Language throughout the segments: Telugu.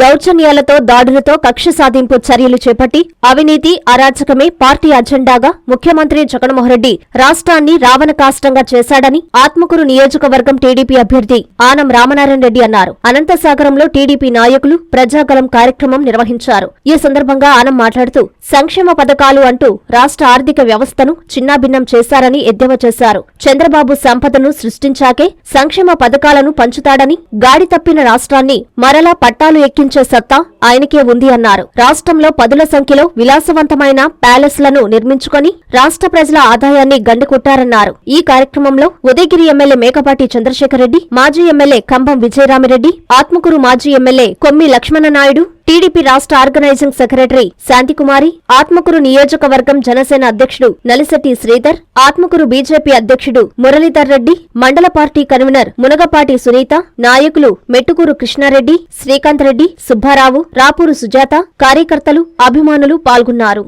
దౌర్జన్యాలతో దాడులతో కక్ష సాధింపు చర్యలు చేపట్టి అవినీతి అరాచకమే పార్టీ అజెండాగా ముఖ్యమంత్రి జగన్మోహన్ రెడ్డి రాష్ట్రాన్ని రావణ కాష్టంగా చేశాడని ఆత్మకూరు నియోజకవర్గం టీడీపీ అభ్యర్థి ఆనం రామనారాయణ రెడ్డి అన్నారు. అనంతసాగరంలో టీడీపీ నాయకులు ప్రజాగలం కార్యక్రమం నిర్వహించారు. ఈ సందర్భంగా ఆనం మాట్లాడుతూ సంక్షేమ పథకాలు అంటూ రాష్ట్ర ఆర్థిక వ్యవస్థను చిన్నాభిన్నం చేశారని ఎద్దేవా చేశారు. చంద్రబాబు సంపదను సృష్టించాకే సంక్షేమ పథకాలను పంచుతాడని గాడి తప్పిన రాష్ట్రాన్ని మరలా పట్టాలు ఎక్కి ఎక్కించే సత్తా ఆయనకే ఉంది అన్నారు. రాష్ట్రంలో పదుల సంఖ్యలో విలాసవంతమైన ప్యాలెస్లను నిర్మించుకొని రాష్ట్ర ప్రజల ఆదాయాన్ని గండికొట్టారన్నారు. ఈ కార్యక్రమంలో ఉదయగిరి ఎమ్మెల్యే మేకపాటి చంద్రశేఖర్ రెడ్డి మాజీ ఎమ్మెల్యే కంభం విజయరామిరెడ్డి ఆత్మకూరు మాజీ ఎమ్మెల్యే కొమ్మి లక్ష్మణనాయుడు టీడీపీ రాష్ట్ర ఆర్గనైజింగ్ సెక్రటరీ శాంతికుమారి ఆత్మకూరు నియోజకవర్గం జనసేన అధ్యక్షుడు నలిశెట్టి శ్రీధర్ ఆత్మకూరు బీజేపీ అధ్యక్షుడు మురళీధర్ రెడ్డి మండల పార్టీ కన్వీనర్ మునగపాటి సునీత నాయకులు మెట్టుకూరు కృష్ణారెడ్డి శ్రీకాంత్ రెడ్డి సుబ్బారావు రాపూరు సుజాత కార్యకర్తలు అభిమానులు పాల్గొన్నారు.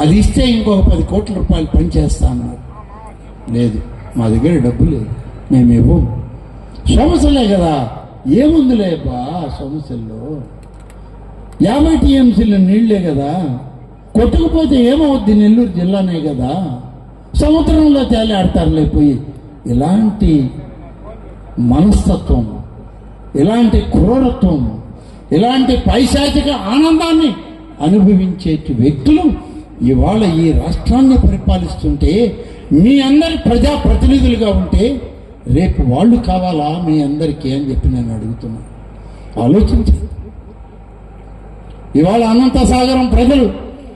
అది ఇస్తే ఇంకొక పది కోట్ల రూపాయలు లేదు మా దగ్గర డబ్బు లేదు. సమస్యలే కదా. ఏముందిలే బా సమస్యల్లో యాభై టీఎంసీలు నీళ్ళే కదా? కొట్టుకుపోతే ఏమవుద్ది నెల్లూరు జిల్లానే కదా? సముద్రంలో తేలాడతారులే పోయి. ఇలాంటి మనస్తత్వం ఇలాంటి క్రూరత్వం ఇలాంటి పైశాచిక ఆనందాన్ని అనుభవించే వ్యక్తులు ఇవాళ ఈ రాష్ట్రాన్ని పరిపాలిస్తుంటే మీ అందరి ప్రజా ప్రతినిధులుగా ఉంటే రేపు వాళ్ళు కావాలా మీ అందరికీ అని చెప్పి నేను అడుగుతున్నాను ఆలోచించండి. ఇవాళ అనంతసాగరం ప్రజలు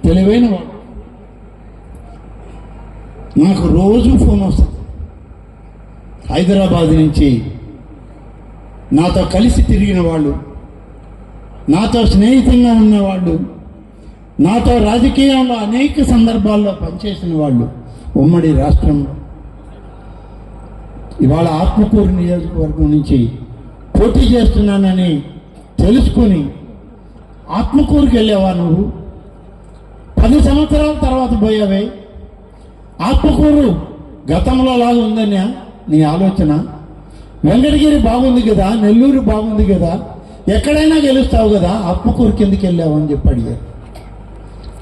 తెలివైన వాళ్ళు. నాకు రోజు ఫోన్ వస్తుంది. హైదరాబాద్ నుంచి నాతో కలిసి తిరిగిన వాళ్ళు నాతో స్నేహితంగా ఉన్నవాళ్ళు నాతో రాజకీయంలో అనేక సందర్భాల్లో పనిచేసిన వాళ్ళు ఉమ్మడి రాష్ట్రంలో. ఇవాళ ఆత్మకూరు నియోజకవర్గం నుంచి పోటీ చేస్తున్నానని తెలుసుకొని ఆత్మకూరుకి వెళ్ళావా నువ్వు? పది సంవత్సరాల తర్వాత పోయావే. ఆత్మకూరు గతంలో లాగా ఉందని నీ ఆలోచన? వెంకటగిరి బాగుంది కదా నెల్లూరు బాగుంది కదా ఎక్కడైనా గెలుస్తావు కదా ఆత్మకూరు కిందకి వెళ్ళావు అని చెప్పి అడిగారు.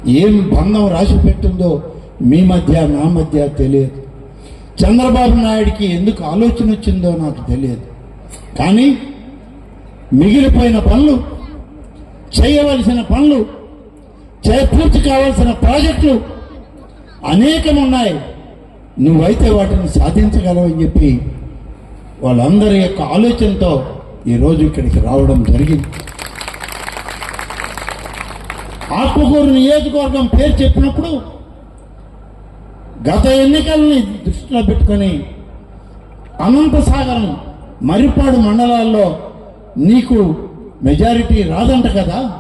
ఏం బంధం రాసి పెట్టిందో మీ మధ్య నా మధ్య తెలియదు. చంద్రబాబు నాయుడికి ఎందుకు ఆలోచన వచ్చిందో నాకు తెలియదు. కానీ మిగిలిపోయిన పనులు చేయవలసిన పనులు పూర్తి కావాల్సిన ప్రాజెక్టులు అనేకం ఉన్నాయి నువ్వైతే వాటిని సాధించగలవని చెప్పి వాళ్ళందరి యొక్క ఆలోచనతో ఈరోజు ఇక్కడికి రావడం జరిగింది. ఆత్మకూరు నియోజకవర్గం పేరు చెప్పినప్పుడు గత ఎన్నికల్ని దృష్టిలో పెట్టుకొని అనంతసాగరం మరిపాడు మండలాల్లో నీకు మెజారిటీ రాదంట కదా?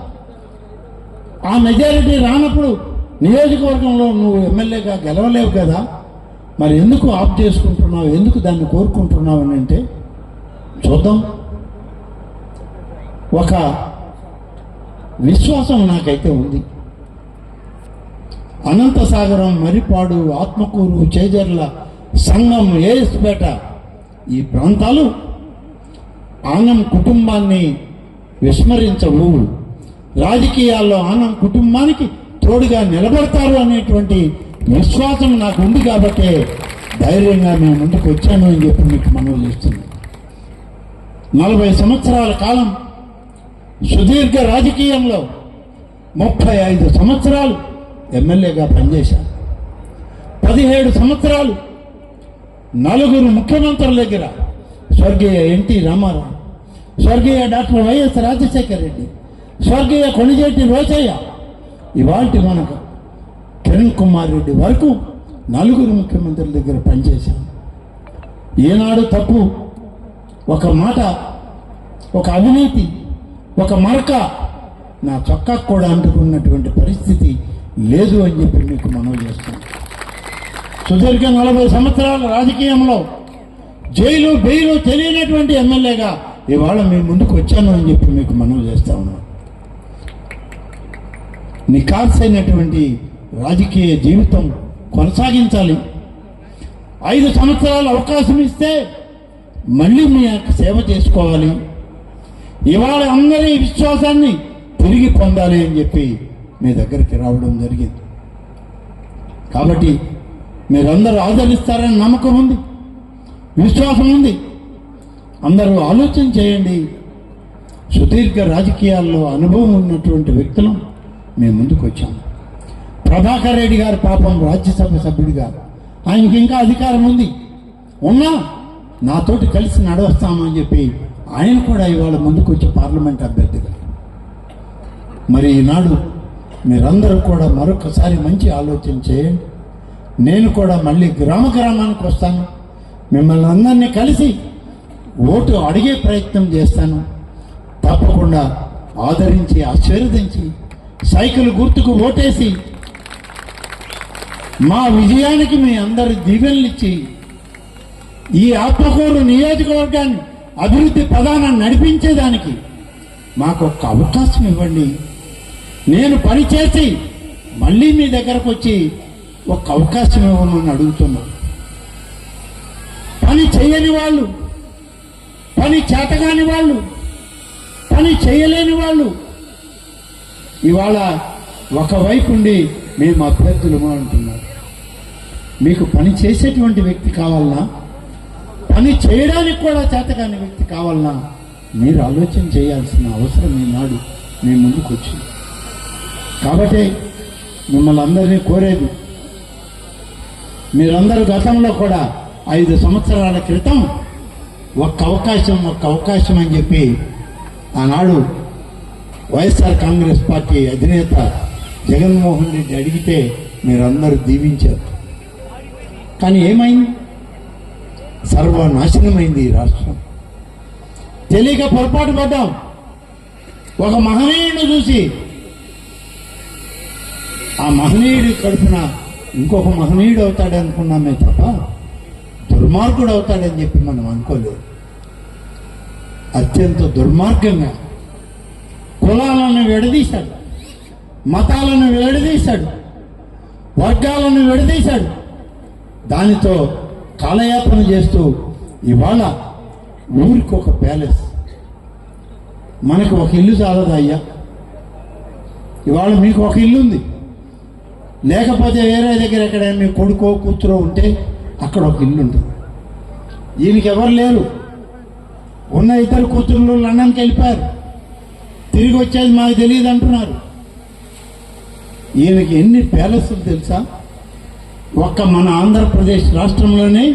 ఆ మెజారిటీ రానప్పుడు నియోజకవర్గంలో నువ్వు ఎమ్మెల్యేగా గెలవలేవు కదా? మరి ఎందుకు ఆప్ చేసుకుంటున్నావు? ఎందుకు దాన్ని కోరుకుంటున్నావు అని అంటే చూద్దాం. ఒక విశ్వాసం నాకైతే ఉంది. అనంతసాగరం మరిపాడు ఆత్మకూరు చేజర్ల సంఘం ఏఎస్పేట ఈ ప్రాంతాలు ఆనం కుటుంబాన్ని విస్మరించవు రాజకీయాల్లో ఆనం కుటుంబానికి తోడుగా నిలబడతారు అనేటువంటి విశ్వాసం నాకు ఉంది కాబట్టే ధైర్యంగా మేము ముందుకు వచ్చాను అని చెప్పి మీకు మనవి చేస్తుంది నలభై సంవత్సరాల కాలం సుదీర్ఘ రాజకీయంలో ముప్పై ఐదు సంవత్సరాలు ఎమ్మెల్యేగా పనిచేశాను. పదిహేడు సంవత్సరాలు నలుగురు ముఖ్యమంత్రుల దగ్గర స్వర్గీయ ఎన్టీ రామారావు స్వర్గీయ డాక్టర్ వైఎస్ రాజశేఖర రెడ్డి స్వర్గీయ కొణిజేటి రోచయ్య ఇవాటి మనకు కిరణ్ కుమార్ రెడ్డి వరకు నలుగురు ముఖ్యమంత్రుల దగ్గర పనిచేశాను ఏనాడు తప్పు ఒక మాట ఒక అవినీతి ఒక మరక నా చొక్కా కూడా అంటుకున్నటువంటి పరిస్థితి లేదు అని చెప్పి మీకు మనవి చేస్తాను సుదీర్ఘ నలభై సంవత్సరాల రాజకీయంలో జైలు బెయిలు తెలియనటువంటి ఎమ్మెల్యేగా ఇవాళ మీ ముందుకు వచ్చాను అని చెప్పి మీకు మనవి చేస్తా ఉన్నాం. నికాసైనటువంటి రాజకీయ జీవితం కొనసాగించాలి. ఐదు సంవత్సరాలు అవకాశం ఇస్తే మళ్ళీ మీ యొక్క సేవ చేసుకోవాలి. ఇవాళ అందరి విశ్వాసాన్ని తిరిగి పొందాలి అని చెప్పి మీ దగ్గరికి రావడం జరిగింది. కాబట్టి మీరందరూ ఆదరిస్తారని నమ్మకం ఉంది. విశ్వాసం ఉంది. అందరూ ఆలోచన చేయండి. సుదీర్ఘ రాజకీయాల్లో అనుభవం ఉన్నటువంటి వ్యక్తులం మేము ముందుకు వచ్చాం ప్రభాకర్ రెడ్డి గారు పాపం రాజ్యసభ సభ్యుడిగా. ఆయనకి ఇంకా అధికారం ఉంది. ఉన్నా నాతోటి కలిసి నడవస్తామని చెప్పి ఆయన కూడా ఇవాళ ముందుకు వచ్చి పార్లమెంట్ అభ్యర్థిగా. మరి ఈనాడు మీరందరూ కూడా మరొకసారి మంచి ఆలోచన చేయండి. నేను కూడా మళ్ళీ గ్రామ గ్రామానికి వస్తాను. మిమ్మల్ని అందరినీ కలిసి ఓటు అడిగే ప్రయత్నం చేస్తాను. తప్పకుండా ఆదరించి ఆశీర్వదించి సైకిల్ గుర్తుకు ఓటేసి మా విజయానికి మీ అందరి దీవెనలిచ్చి ఈ ఆత్మకూరు నియోజకవర్గాన్ని అభివృద్ధి ప్రధానం నడిపించేదానికి మాకు ఒక అవకాశం ఇవ్వండి. నేను పని చేసి మళ్ళీ మీ దగ్గరకు వచ్చి ఒక అవకాశం ఇవ్వమని అడుగుతున్నాను. పని చేయని వాళ్ళు పని చేతగాని వాళ్ళు పని చేయలేని వాళ్ళు. ఇవాళ ఒకవైపు ఉండి మేము అభ్యర్థులము అంటున్నారు. మీకు పని చేసేటువంటి వ్యక్తి కావాలన్నా పని చేయడానికి కూడా చేతగాని వ్యక్తి కావాలన్నా మీరు ఆలోచన చేయాల్సిన అవసరం ఈనాడు మీ ముందుకు వచ్చింది కాబట్టి మిమ్మల్ని అందరినీ కోరేది మీరందరూ గతంలో కూడా ఐదు సంవత్సరాల క్రితం ఒక్క అవకాశం ఒక్క అవకాశం అని చెప్పి ఆనాడు వైఎస్ఆర్ కాంగ్రెస్ పార్టీ అధినేత జగన్మోహన్ రెడ్డి అడిగితే మీరందరూ దీవించారు. కానీ ఏమైంది? సర్వనాశనమైంది ఈ రాష్ట్రం. తెలియక పొరపాటు పడ్డాం. ఒక మహనీయుడిని చూసి ఆ మహనీయుడి కడుపున ఇంకొక మహనీయుడు అవుతాడు అనుకున్నామే తప్ప దుర్మార్గుడు అవుతాడని చెప్పి మనం అనుకోలేదు. అత్యంత దుర్మార్గంగా కులాలను విడదీశాడు మతాలను విడదీశాడు వర్గాలను విడదీశాడు. దానితో కాలయాపన చేస్తూ ఇవాళ ఊరికి ఒక ప్యాలెస్. మనకు ఒక ఇల్లు చాలదా అయ్యా? ఇవాళ మీకు ఒక ఇల్లు ఉంది. లేకపోతే వేరే దగ్గర ఎక్కడైనా మీ కొడుకో కూతురో ఉంటే అక్కడ ఒక ఇల్లు ఉంటుంది. ఈయనకి ఎవరు లేరు. ఉన్న ఇద్దరు కూతుర్లు లండన్కి వెళ్ళిపోయారు. తిరిగి వచ్చేది మాకు తెలియదు అంటున్నారు. ఈయనకి ఎన్ని ప్యాలెస్లు తెలుసా? ఒక్క మన ఆంధ్రప్రదేశ్ రాష్ట్రంలోనే